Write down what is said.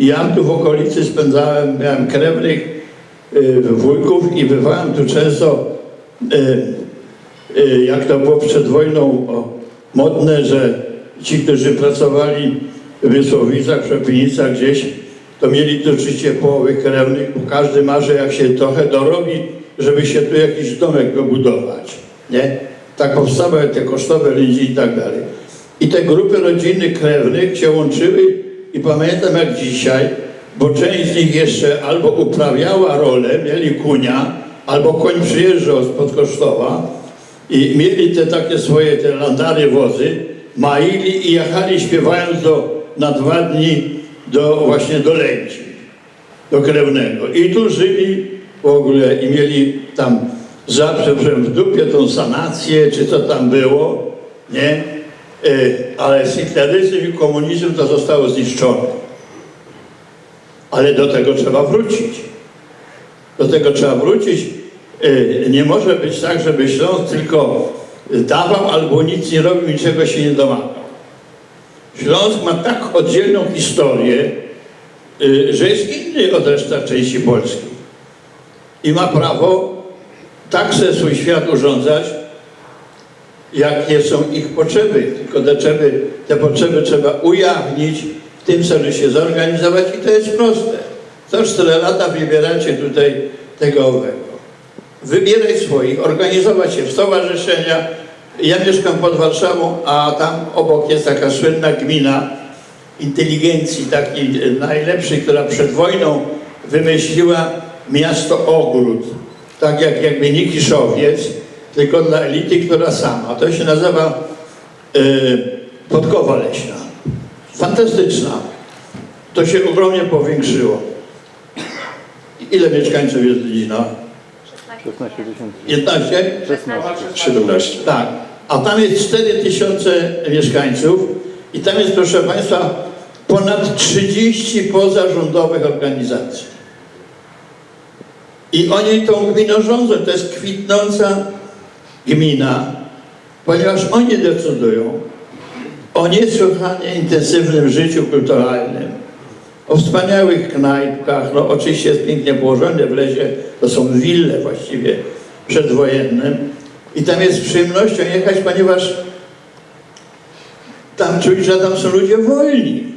Ja tu w okolicy spędzałem, miałem krewnych y, wujków i bywałem tu często, y, y, jak to było przed wojną o, modne, że ci, którzy pracowali w Wysłowicach, w Szopienicach gdzieś, to mieli tu życie połowy krewnych, bo każdy marzy, jak się trochę dorobi, żeby się tu jakiś domek wybudować, nie? Tak powstały te kosztowe ludzi i tak dalej. I te grupy rodziny krewnych się łączyły i pamiętam jak dzisiaj, bo część z nich jeszcze albo uprawiała rolę, mieli kunia, albo koń przyjeżdżał spod kosztowa i mieli te takie swoje te landary wozy, maili i jechali śpiewając do, na dwa dni do, właśnie do Lęci, do krewnego. I tu żyli w ogóle i mieli tam zawsze w dupie tą sanację, czy co tam było, nie? E, Ale hitleryzm i komunizm to zostało zniszczone. Ale do tego trzeba wrócić. Do tego trzeba wrócić. E, Nie może być tak, żeby Śląsk tylko dawał albo nic nie robił, niczego się nie domagał. Śląsk ma tak oddzielną historię, y, że jest inny od reszty części Polski. I ma prawo tak sobie swój świat urządzać, jakie są ich potrzeby. Tylko potrzeby, te potrzeby trzeba ujawnić, w tym celu się zorganizować i to jest proste. Co 4 lata wybieracie tutaj tego owego. Wybierać swoich, organizować się w stowarzyszenia. Ja mieszkam pod Warszawą, a tam obok jest taka słynna gmina inteligencji, takiej najlepszej, która przed wojną wymyśliła miasto Ogród. Tak jak jakby nie Kiszowiec, tylko dla elity, która sama. To się nazywa y, Podkowa Leśna. Fantastyczna. To się ogromnie powiększyło. Ile mieszkańców jest Lidzina? 16 tysięcy. 15? 16. 17. Tak. A tam jest 4 tysiące mieszkańców i tam jest, proszę Państwa, ponad 30 pozarządowych organizacji. I oni tą gminą rządzą. To jest kwitnąca gmina, ponieważ oni decydują o niesłychanie intensywnym życiu kulturalnym, o wspaniałych knajpkach, no oczywiście jest pięknie położone w lesie, to są wille właściwie przedwojenne i tam jest z przyjemnością jechać, ponieważ tam czuć, że tam są ludzie wolni.